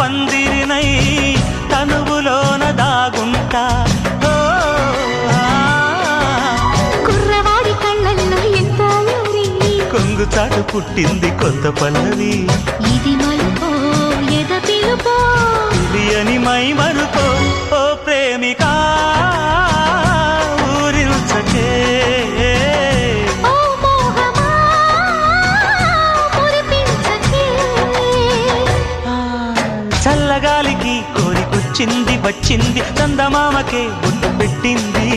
పందిరినై తనువులోన దాగుంటా. కుర్రవాడి కళ్ళల్లో ఎంత కొంగుచాటు పుట్టింది కొత్త పల్లవి. ఇది మరుపో ఎద పిలుపో. తెలియని మై మరుపో ఓ ప్రేమికా. చల్లగాలికి కోరికొచ్చింది వచ్చింది చందమామకే బొట్టు పెట్టింది